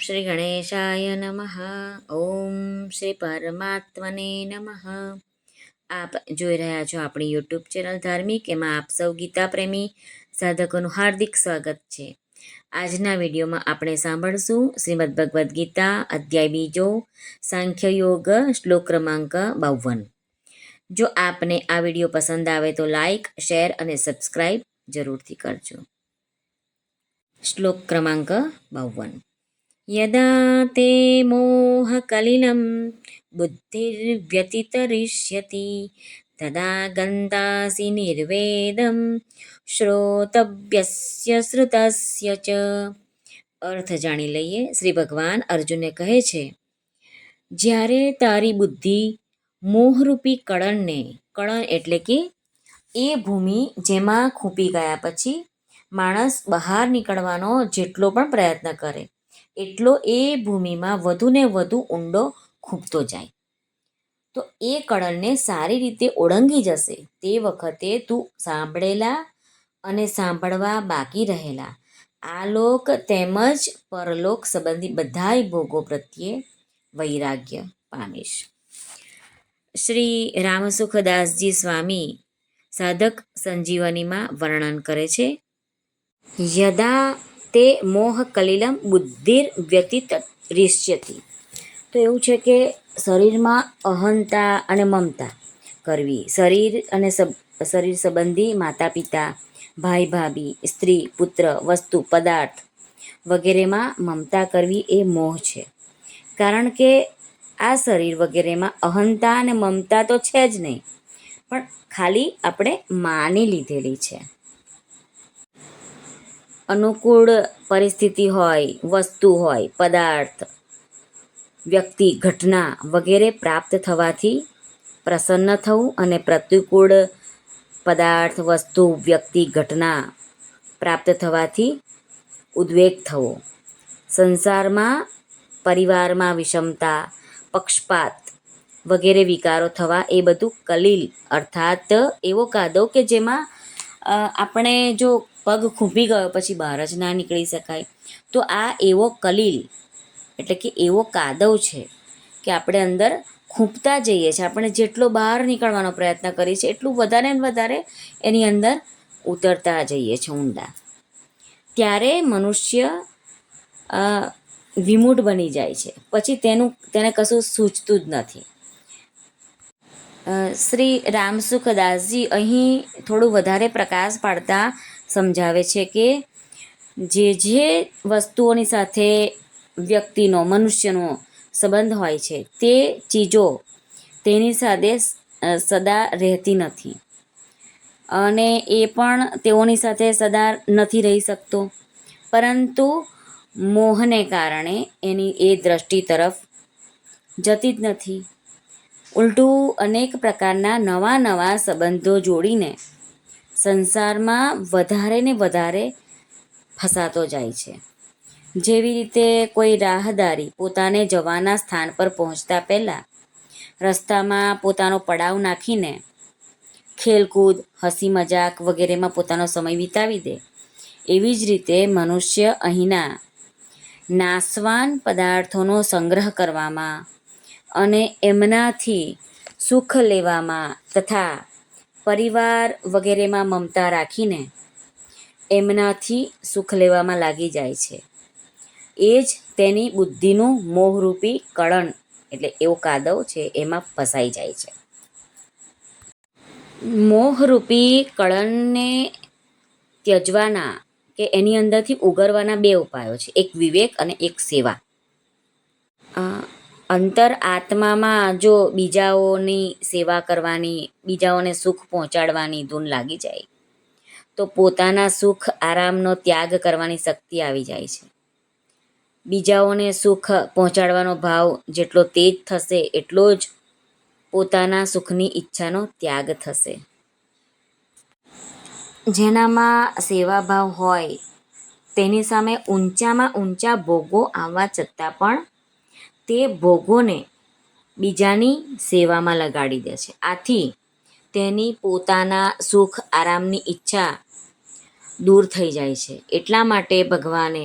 શ્રી ગણેશાય નમઃ ઓમ શ્રી પરમાત્મને નમઃ આપ જોઈ રહ્યા છો આપણી યુટ્યુબ ચેનલ ધાર્મિક, એમાં આપ સૌ ગીતા પ્રેમી સાધકોનું હાર્દિક સ્વાગત છે. આજના વિડીયોમાં આપણે સાંભળશું શ્રીમદ ભગવદ્ ગીતા, અધ્યાય બીજો, સાંખ્ય યોગ, શ્લોક ક્રમાંક બાવન. જો આપને આ વીડિયો પસંદ આવે તો લાઈક, શેર અને સબસ્ક્રાઈબ જરૂરથી કરજો. શ્લોક ક્રમાંક બાવન. યદા તે મોહકલિलं બુદ્ધિર્વ્યતિતરિષ્યતિ તદા ગંતાસि નિર્વેદમ શ્રોતવ્યસ્ય શ્રુતસ્ય ચ અર્થ જાણી લઈએ શ્રી ભગવાન અર્જુને કહે છે, જ્યારે તારી બુદ્ધિ મોહરૂપી કળણને, કળણ એટલે કે એ ભૂમિ જેમાં ખૂંપી ગયા પછી માણસ બહાર નીકળવાનો જેટલો પણ પ્રયત્ન કરે એટલો એ ભૂમિમાં વધુને વધુ ઊંડો ખૂંપતો જાય. તો એ કળણને સારી રીતે ઓળંગી જશે તે વખતે તું સાંભળેલા અને સાંભળવા બાકી રહેલા. આ લોક તેમજ પરલોક સંબંધી બધાય ભોગો પ્રત્યે વૈરાગ્ય પામીશ. શ્રી રામસુખદાસજી સ્વામી સાધક સંજીવનીમાં વર્ણન કરે છે, યદા તે મોહ કલિલમ બુદ્ધિર વ્યતીત રિષ્યતી. તો એવું છે કે શરીરમાં અહંતા અને મમતા કરવી, શરીર અને શરીર સંબંધી માતા પિતા ભાઈ ભાભી, સ્ત્રી, પુત્ર, વસ્તુ, પદાર્થ વગેરેમાં મમતા કરવી એ મોહ છે. કારણ કે આ શરીર વગેરેમાં અહંતા અને મમતા તો છે જ નહીં, પણ ખાલી આપણે માની લીધેલી છે. અનુકૂળ પરિસ્થિતિ હોય, વસ્તુ હોય, પદાર્થ, વ્યક્તિ, ઘટના વગેરે પ્રાપ્ત થવાથી પ્રસન્ન થવું અને પ્રતિકૂળ પદાર્થ, વસ્તુ, વ્યક્તિ, ઘટના પ્રાપ્ત થવાથી ઉદ્વેગ થવો. સંસારમાં પરિવારમાં વિષમતા, પક્ષપાત વગેરે વિકારો થવા એ બધું કલીલ અર્થાત એવો કાદવ કે જેમાં આપણે જો પગ ખૂંપી ગયો પછી બહાર જ ના નીકળી શકાય. તો આ એવો કલીલ, એટલે કે એવો કાદવ છે કે આપણે અંદર ખૂંપતા જઈએ છીએ. આપણે જેટલો બહાર નીકળવાનો પ્રયત્ન કરીએ છીએ, એટલું વધારે ને વધારે એની અંદર ઉતરતા જઈએ છીએ ઊંડા. ત્યારે મનુષ્ય વિમૂઢ બની જાય છે. પછી તેનું, તેને કશું સૂચતું જ નથી. શ્રી રામસુખદાસજી અહીં થોડું વધારે પ્રકાશ પાડતા સમજાવે છે કે જે જે વસ્તુઓની સાથે વ્યક્તિનો, મનુષ્યનો સંબંધ હોય છે, તે ચીજો તેની સાથે સદા રહેતી નથી. અને એ પણ તેઓની સાથે સદા નથી રહી શકતો. પરંતુ મોહને કારણે એની એ દ્રષ્ટિ તરફ જતી જ નથી. ઉલટું અનેક પ્રકારના નવા નવા સંબંધો જોડીને સંસારમાં વધારે ને વધારે ફસાતો જાય છે. જેવી રીતે કોઈ રાહદારી પોતાને જવાના સ્થાન પર પહોંચતા પહેલાં રસ્તામાં પોતાનો પડાવ નાખીને ખેલકૂદ હસી મજાક વગેરેમાં પોતાનો સમય વિતાવી દે, એવી જ રીતે મનુષ્ય અહીંના નાશવાન પદાર્થોનો સંગ્રહ કરવામાં અને એમનાથી સુખ લેવામાં તથા પરિવાર વગેરેમાં મમતા રાખીને એમનાથી સુખ લેવામાં લાગી જાય છે. એ જ તેની બુદ્ધિનું મોહરૂપી કળણ, એટલે એવો કાદવ છે, એમાં ફસાઈ જાય છે. મોહરૂપી કળણને ત્યજવાના કે એની અંદરથી ઉગરવાના બે ઉપાયો છે, એક વિવેક અને એક સેવા. અંતર આત્મામાં જો બીજાઓની સેવા કરવાની, બીજાઓને સુખ પહોંચાડવાની ધૂન લાગી જાય, તો પોતાના સુખ આરામનો ત્યાગ કરવાની શક્તિ આવી જાય છે. બીજાઓને સુખ પહોંચાડવાનો ભાવ જેટલો તેજ થશે, એટલો જ પોતાના સુખની ઈચ્છાનો ત્યાગ થશે. જેનામાં સેવાભાવ હોય, તેની સામે ઊંચામાં ઊંચા ભોગો આવવા છતાં પણ તે ભોગોને બીજાની સેવામાં લગાડી દે છે. આથી તેની પોતાના સુખ આરામની ઈચ્છા દૂર થઈ જાય છે. એટલા માટે ભગવાને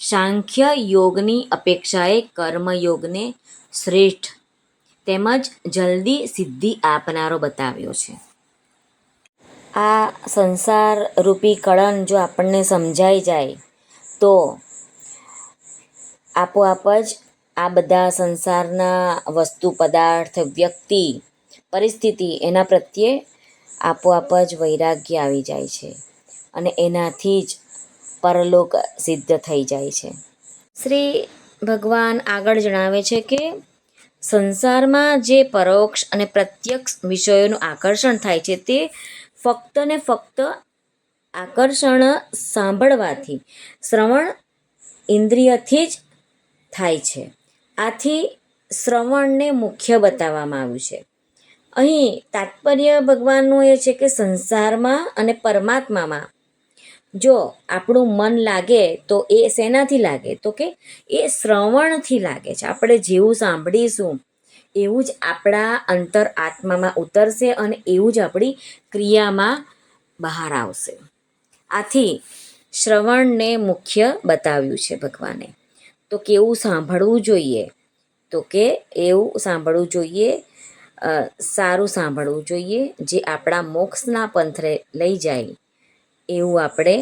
સાંખ્ય યોગની અપેક્ષાએ કર્મયોગને શ્રેષ્ઠ તેમજ જલ્દી સિદ્ધિ આપનારો બતાવ્યો છે. આ સંસાર રૂપી કળન જો આપણને સમજાઈ જાય તો આપોઆપ જ આ બધા સંસારના વસ્તુ, પદાર્થ, વ્યક્તિ, પરિસ્થિતિ એના પ્રત્યે આપોઆપ જ વૈરાગ્ય આવી જાય છે અને એનાથી જ પરલોક સિદ્ધ થઈ જાય છે. શ્રી ભગવાન આગળ જણાવે છે કે, સંસારમાં જે પરોક્ષ અને પ્રત્યક્ષ વિષયોનું આકર્ષણ થાય છે તે ફક્ત ને ફક્ત આકર્ષણ સાંભળવાથી શ્રવણ ઇન્દ્રિયથી જ થાય છે. આથી શ્રવણને મુખ્ય બતાવવામાં આવ્યું છે. અહીં તાત્પર્ય ભગવાનનું એ છે કે સંસારમાં અને પરમાત્મામાં જો આપણું મન લાગે તો એ શેનાથી લાગે? તો કે એ શ્રવણથી લાગે છે. આપણે જેવું સાંભળીશું, એવું જ આપણા અંતર આત્મામાં ઉતરશે અને એવું જ આપણી ક્રિયામાં બહાર આવશે. આથી શ્રવણને મુખ્ય બતાવ્યું છે ભગવાને. તો કેવું સાંભળવું જોઈએ? તો કે એવું સાંભળવું જોઈએ સારું સાંભળવું જોઈએ, જે આપણા મોક્ષના પંથરે લઈ જાય. એવું આપણે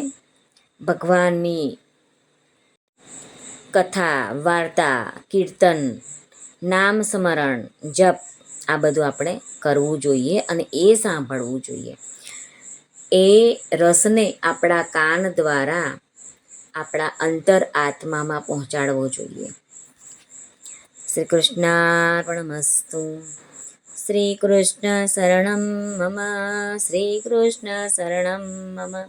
ભગવાનની કથા, વાર્તા, કીર્તન, નામ સ્મરણ, જપ આ બધું આપણે કરવું જોઈએ અને એ સાંભળવું જોઈએ. એ રસને આપણા કાન દ્વારા આપણા અંતર આત્મામાં પહોંચાડવો જોઈએ. શ્રી કૃષ્ણાર્પણમસ્તુ શ્રી કૃષ્ણ શરણમ મમ. શ્રી કૃષ્ણ શરણમ મમ.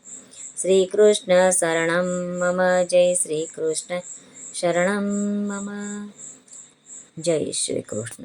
શ્રી કૃષ્ણ શરણમ મમ. જય શ્રી કૃષ્ણ શરણમ મમ. જય શ્રી કૃષ્ણ